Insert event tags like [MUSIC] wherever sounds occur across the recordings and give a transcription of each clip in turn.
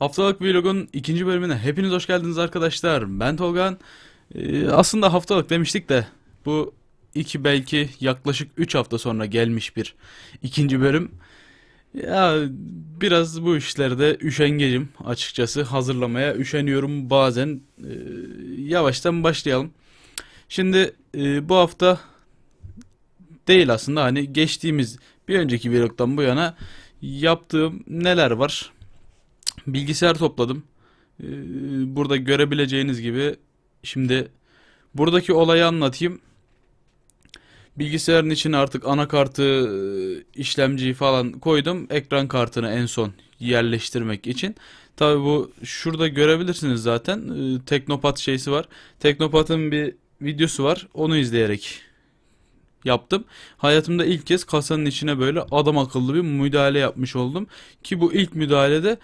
Haftalık Vlog'un ikinci bölümüne hepiniz hoş geldiniz arkadaşlar. Ben Tolgan. Ee, aslında haftalık demiştik de bu iki belki yaklaşık 3 hafta sonra gelmiş bir ikinci bölüm. Ya biraz bu işlerde üşengecim açıkçası hazırlamaya üşeniyorum bazen. Ee, yavaştan başlayalım. Şimdi e, bu hafta değil aslında hani geçtiğimiz bir önceki vlogdan bu yana yaptığım neler var? Bilgisayar topladım. Ee, burada görebileceğiniz gibi şimdi buradaki olayı anlatayım. Bilgisayarın içine artık anakartı, e, işlemciyi falan koydum. Ekran kartını en son yerleştirmek için. Tabi bu şurada görebilirsiniz zaten. Ee, Teknopat şeysi var. Teknopat'ın bir videosu var. Onu izleyerek yaptım. Hayatımda ilk kez kasanın içine böyle adam akıllı bir müdahale yapmış oldum. Ki bu ilk müdahalede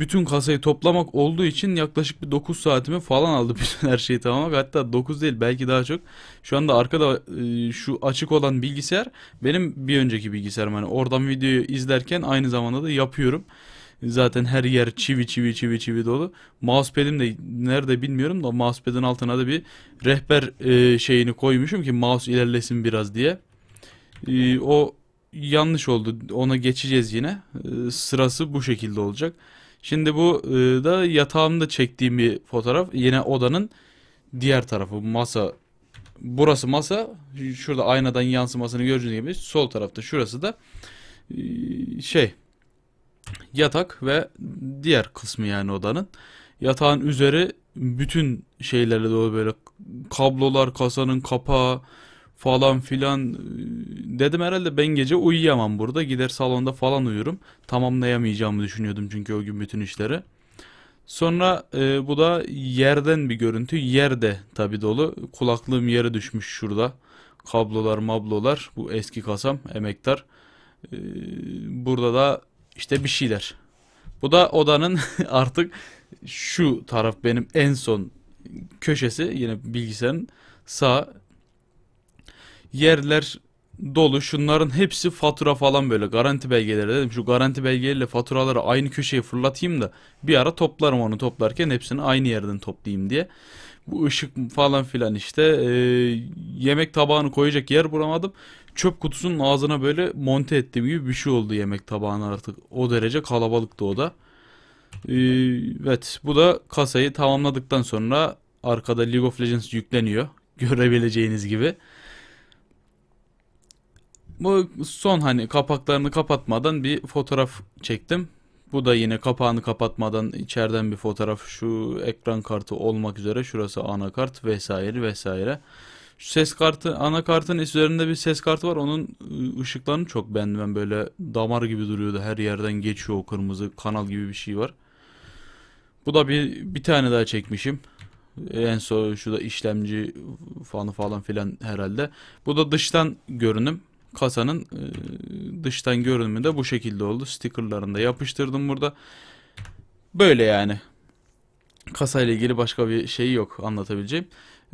bütün kasayı toplamak olduğu için yaklaşık bir 9 saatimi falan aldı [LAUGHS] bütün her şeyi tamamlamak. Hatta 9 değil belki daha çok. Şu anda arkada e, şu açık olan bilgisayar benim bir önceki bilgisayarım. Hani oradan videoyu izlerken aynı zamanda da yapıyorum. Zaten her yer çivi çivi çivi çivi dolu. Mousepad'im de nerede bilmiyorum da mousepad'in altına da bir rehber e, şeyini koymuşum ki mouse ilerlesin biraz diye. E, o yanlış oldu. Ona geçeceğiz yine. Sırası bu şekilde olacak. Şimdi bu e, da yatağımda çektiğim bir fotoğraf. Yine odanın diğer tarafı masa. Burası masa. Şurada aynadan yansımasını gördüğünüz gibi sol tarafta şurası da e, şey yatak ve diğer kısmı yani odanın. Yatağın üzeri bütün şeylerle dolu böyle kablolar, kasanın kapağı falan filan. Dedim herhalde ben gece uyuyamam burada. Gider salonda falan uyurum. Tamamlayamayacağımı düşünüyordum çünkü o gün bütün işleri. Sonra e, bu da yerden bir görüntü. Yerde tabi dolu. Kulaklığım yere düşmüş şurada. Kablolar mablolar. Bu eski kasam emektar. E, burada da işte bir şeyler. Bu da odanın [LAUGHS] artık şu taraf benim en son köşesi. Yine bilgisayarın sağ yerler dolu. Şunların hepsi fatura falan böyle garanti belgeleri dedim. Şu garanti belgeleriyle faturaları aynı köşeye fırlatayım da bir ara toplarım onu toplarken hepsini aynı yerden toplayayım diye. Bu ışık falan filan işte e, yemek tabağını koyacak yer bulamadım. Çöp kutusunun ağzına böyle monte ettiğim gibi bir şey oldu yemek tabağına artık. O derece kalabalıktı o da. E, evet bu da kasayı tamamladıktan sonra arkada League of Legends yükleniyor. [LAUGHS] Görebileceğiniz gibi. Bu son hani kapaklarını kapatmadan bir fotoğraf çektim. Bu da yine kapağını kapatmadan içeriden bir fotoğraf. Şu ekran kartı olmak üzere şurası anakart vesaire vesaire. Şu ses kartı anakartın üzerinde bir ses kartı var. Onun ıı, ışıklarını çok beğendim. Böyle damar gibi duruyordu. Her yerden geçiyor o kırmızı kanal gibi bir şey var. Bu da bir bir tane daha çekmişim. En son şu da işlemci fanı falan filan herhalde. Bu da dıştan görünüm kasanın e, dıştan görünümü de bu şekilde oldu. Stickerlarını da yapıştırdım burada. Böyle yani. Kasayla ilgili başka bir şey yok anlatabileceğim.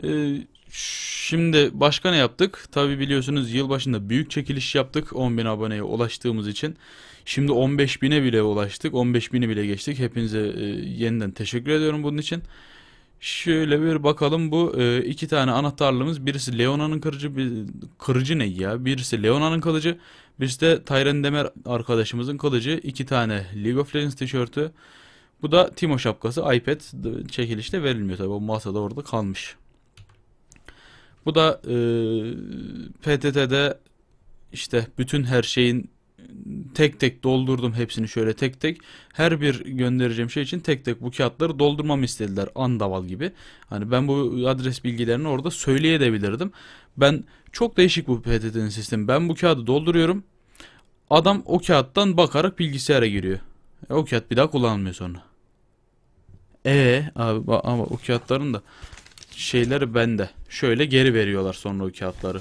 E, şimdi başka ne yaptık? Tabi biliyorsunuz yılbaşında büyük çekiliş yaptık 10.000 aboneye ulaştığımız için. Şimdi 15.000'e bile ulaştık. 15.000'i bile geçtik. Hepinize e, yeniden teşekkür ediyorum bunun için. Şöyle bir bakalım bu e, iki tane anahtarlığımız. Birisi Leona'nın kırıcı bir kırıcı ne ya? Birisi Leona'nın kılıcı birisi de Tyron Demer arkadaşımızın kılıcı. İki tane League of Legends tişörtü. Bu da Timo şapkası iPad çekilişte verilmiyor tabi o masada orada kalmış. Bu da e, PTT'de işte bütün her şeyin tek tek doldurdum hepsini şöyle tek tek. Her bir göndereceğim şey için tek tek bu kağıtları doldurmamı istediler. Andaval gibi. Hani ben bu adres bilgilerini orada söyleyebilirdim. Ben çok değişik bu PTT'nin sistemi. Ben bu kağıdı dolduruyorum. Adam o kağıttan bakarak bilgisayara giriyor. E, o kağıt bir daha kullanılmıyor sonra. E abi ama o kağıtların da şeyleri bende. Şöyle geri veriyorlar sonra o kağıtları.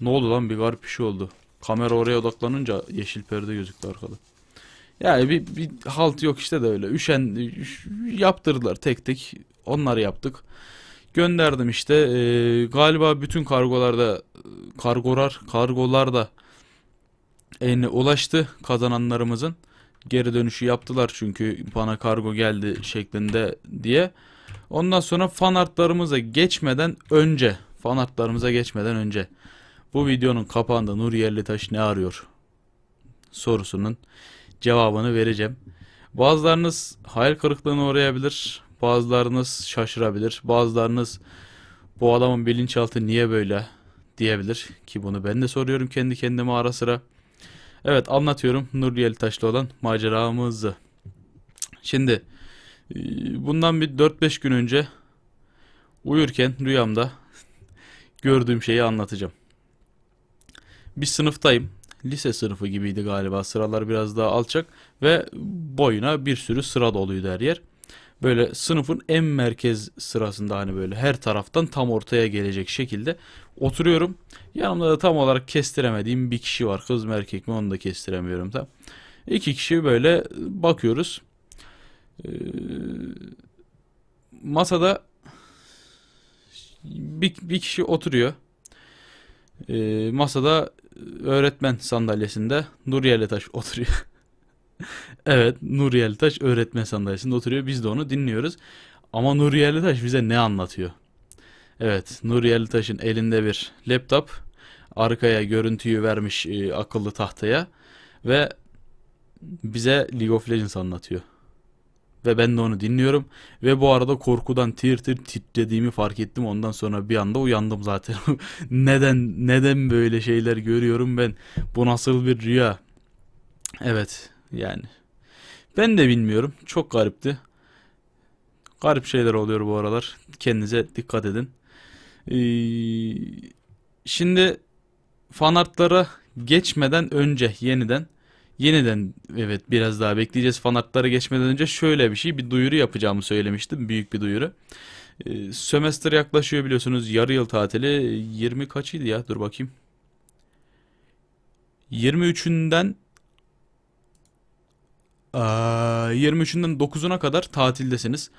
Ne oldu lan bir garip bir şey oldu. Kamera oraya odaklanınca yeşil perde gözüktü arkada. Yani bir, bir halt yok işte de öyle. Üşen yaptırdılar tek tek. Onları yaptık. Gönderdim işte. Ee, galiba bütün kargolarda kargolar kargolarda eline ulaştı kazananlarımızın. geri dönüşü yaptılar çünkü bana kargo geldi şeklinde diye. Ondan sonra fan artlarımıza geçmeden önce, fan artlarımıza geçmeden önce bu videonun kapağında Nur Yerlitaş ne arıyor sorusunun cevabını vereceğim. Bazılarınız hayal kırıklığına uğrayabilir, bazılarınız şaşırabilir, bazılarınız bu adamın bilinçaltı niye böyle diyebilir ki bunu ben de soruyorum kendi kendime ara sıra. Evet anlatıyorum Nur Taşlı olan maceramızı. Şimdi e, bundan bir 4-5 gün önce uyurken rüyamda gördüğüm şeyi anlatacağım. Bir sınıftayım. Lise sınıfı gibiydi galiba. Sıralar biraz daha alçak ve boyuna bir sürü sıra doluydu her yer. Böyle sınıfın en merkez sırasında hani böyle her taraftan tam ortaya gelecek şekilde oturuyorum. Yanımda da tam olarak kestiremediğim bir kişi var. Kız mı erkek mi onu da kestiremiyorum tam. İki kişi böyle bakıyoruz. Ee, masada bir, bir kişi oturuyor. Ee, masada öğretmen sandalyesinde Nur Yerlitaş oturuyor. [LAUGHS] evet Nur Yerlitaş öğretmen sandalyesinde oturuyor. Biz de onu dinliyoruz. Ama Nur Yerlitaş bize ne anlatıyor? Evet Nur Yerlitaş'ın elinde bir laptop. Arkaya görüntüyü vermiş e, akıllı tahtaya. Ve bize League of Legends anlatıyor. Ve ben de onu dinliyorum. Ve bu arada korkudan tir tir titrediğimi fark ettim. Ondan sonra bir anda uyandım zaten. [LAUGHS] neden neden böyle şeyler görüyorum ben? Bu nasıl bir rüya? Evet yani. Ben de bilmiyorum. Çok garipti. Garip şeyler oluyor bu aralar. Kendinize dikkat edin. Ee, şimdi fanartlara geçmeden önce yeniden Yeniden evet biraz daha bekleyeceğiz fanartlara geçmeden önce şöyle bir şey bir duyuru yapacağımı söylemiştim. Büyük bir duyuru. Ee, sömestr yaklaşıyor biliyorsunuz yarı yıl tatili 20 kaçıydı ya dur bakayım. 23'ünden 23'ünden 9'una kadar tatildesiniz.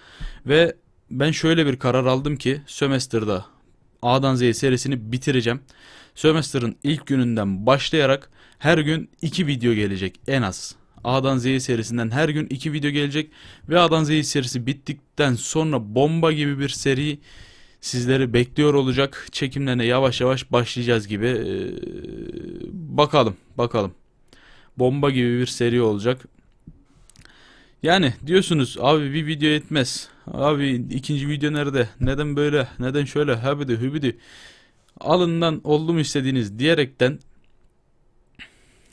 Ve ben şöyle bir karar aldım ki sömestrda A'dan Z'ye serisini bitireceğim. Sömestr'ın ilk gününden başlayarak her gün 2 video gelecek en az. A'dan Z'ye serisinden her gün 2 video gelecek ve A'dan Z'ye serisi bittikten sonra bomba gibi bir seri sizleri bekliyor olacak. Çekimlerine yavaş yavaş başlayacağız gibi. Ee, bakalım, bakalım. Bomba gibi bir seri olacak. Yani diyorsunuz abi bir video yetmez. Abi ikinci video nerede? Neden böyle? Neden şöyle? Habidi hübidi. Alından oldu mu istediğiniz diyerekten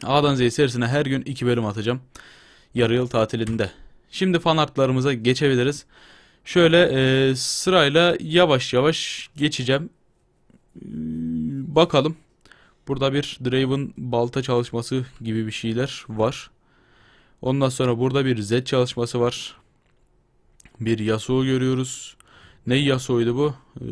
A'dan Z'ye serisine her gün 2 bölüm atacağım. Yarı yıl tatilinde. Şimdi fan artlarımıza geçebiliriz. Şöyle e, sırayla yavaş yavaş geçeceğim. Bakalım. Burada bir Draven balta çalışması gibi bir şeyler var. Ondan sonra burada bir Z çalışması var. Bir Yasuo görüyoruz. Ne Yasuo'ydu bu? Ee,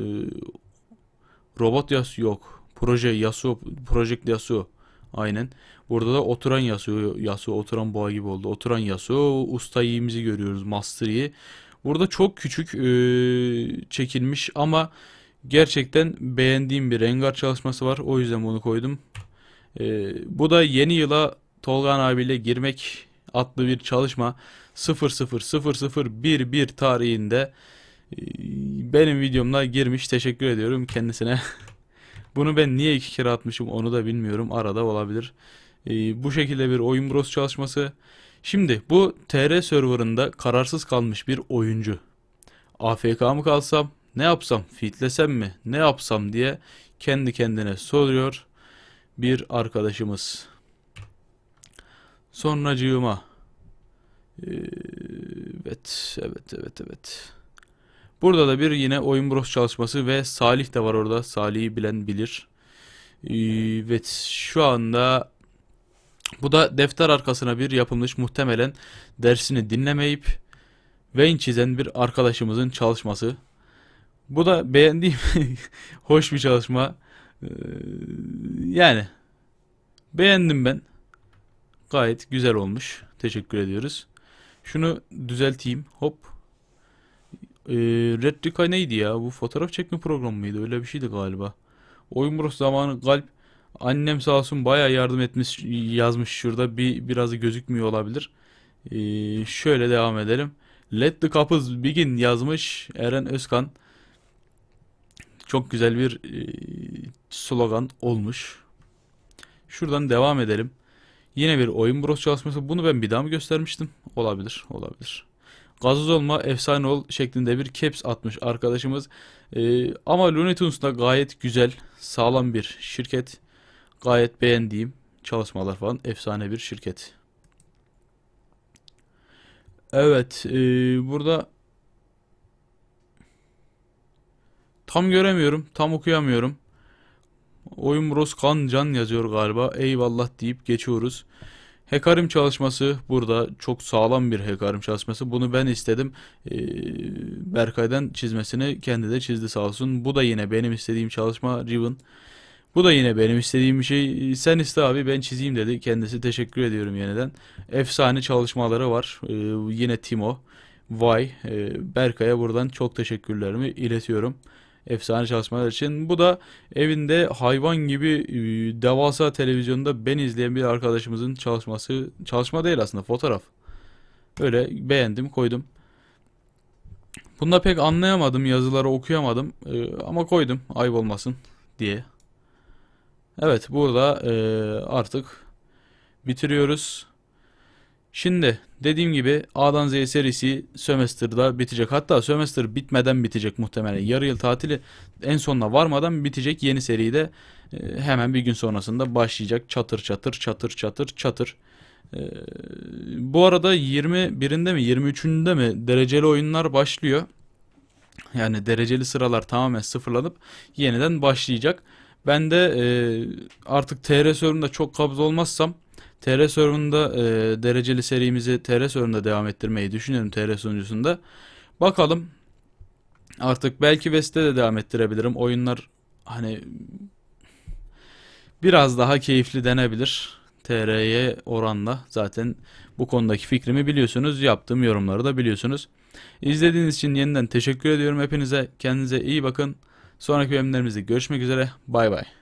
robot Yasuo yok. Proje Yasuo, Project Yasuo. Aynen. Burada da oturan Yasuo, Yasuo oturan boğa gibi oldu. Oturan Yasuo, usta yiğimizi görüyoruz. Master Yi. Burada çok küçük e, çekilmiş ama gerçekten beğendiğim bir Rengar çalışması var. O yüzden bunu koydum. E, bu da yeni yıla Tolgan abiyle girmek adlı bir çalışma 000011 tarihinde e, benim videomda girmiş. Teşekkür ediyorum kendisine. [LAUGHS] Bunu ben niye iki kere atmışım onu da bilmiyorum. Arada olabilir. Ee, bu şekilde bir oyun bros çalışması. Şimdi bu TR serverında kararsız kalmış bir oyuncu. AFK mı kalsam, ne yapsam, fitlesem mi, ne yapsam diye kendi kendine soruyor bir arkadaşımız. Sonracığıma. Ee, evet, evet, evet, evet. Burada da bir yine oyun bros çalışması ve Salih de var orada. Salih'i bilen bilir. Evet şu anda bu da defter arkasına bir yapılmış muhtemelen dersini dinlemeyip Wayne çizen bir arkadaşımızın çalışması. Bu da beğendiğim [LAUGHS] hoş bir çalışma. Ee, yani beğendim ben. Gayet güzel olmuş. Teşekkür ediyoruz. Şunu düzelteyim. Hop. Ee, Retrika neydi ya? Bu fotoğraf çekme programı mıydı? Öyle bir şeydi galiba. Oyun Bros zamanı Galp annem sağ olsun baya yardım etmiş yazmış şurada. Bir biraz gözükmüyor olabilir. Ee, şöyle devam edelim. Let the couples begin yazmış Eren Özkan. Çok güzel bir e, slogan olmuş. Şuradan devam edelim. Yine bir oyun bros çalışması. Bunu ben bir daha mı göstermiştim? Olabilir, olabilir. Gazoz olma, efsane ol şeklinde bir caps atmış arkadaşımız. Ee, ama Looney Tunes da gayet güzel, sağlam bir şirket. Gayet beğendiğim çalışmalar falan. Efsane bir şirket. Evet, e, burada tam göremiyorum, tam okuyamıyorum. Oyun Bros Kan Can yazıyor galiba. Eyvallah deyip geçiyoruz. Hekarim çalışması burada çok sağlam bir hekarim çalışması. Bunu ben istedim. Ee, Berkay'dan çizmesini kendi de çizdi sağ olsun. Bu da yine benim istediğim çalışma Riven. Bu da yine benim istediğim bir şey. Sen iste abi ben çizeyim dedi. Kendisi teşekkür ediyorum yeniden. Efsane çalışmaları var. Ee, yine Timo. Vay. Ee, Berkay'a buradan çok teşekkürlerimi iletiyorum. Efsane çalışmalar için. Bu da evinde hayvan gibi e, devasa televizyonda ben izleyen bir arkadaşımızın çalışması. Çalışma değil aslında fotoğraf. Öyle beğendim koydum. Bunda pek anlayamadım yazıları okuyamadım e, ama koydum ayıp olmasın diye. Evet burada e, artık bitiriyoruz. Şimdi dediğim gibi A'dan Z'ye serisi sömestrda bitecek. Hatta sömestr bitmeden bitecek muhtemelen. Yarı yıl tatili en sonuna varmadan bitecek. Yeni seri de e, hemen bir gün sonrasında başlayacak. Çatır çatır çatır çatır çatır. E, bu arada 21'inde mi 23'ünde mi dereceli oyunlar başlıyor. Yani dereceli sıralar tamamen sıfırlanıp yeniden başlayacak. Ben de e, artık TR server'ında çok kabz olmazsam TR server'ında e, dereceli serimizi TR server'ında devam ettirmeyi düşünüyorum TR sunucusunda. Bakalım artık belki West'te de devam ettirebilirim. Oyunlar hani biraz daha keyifli denebilir. TR'ye oranla zaten bu konudaki fikrimi biliyorsunuz. Yaptığım yorumları da biliyorsunuz. İzlediğiniz için yeniden teşekkür ediyorum hepinize. Kendinize iyi bakın. Sonraki bölümlerimizde görüşmek üzere. Bay bay.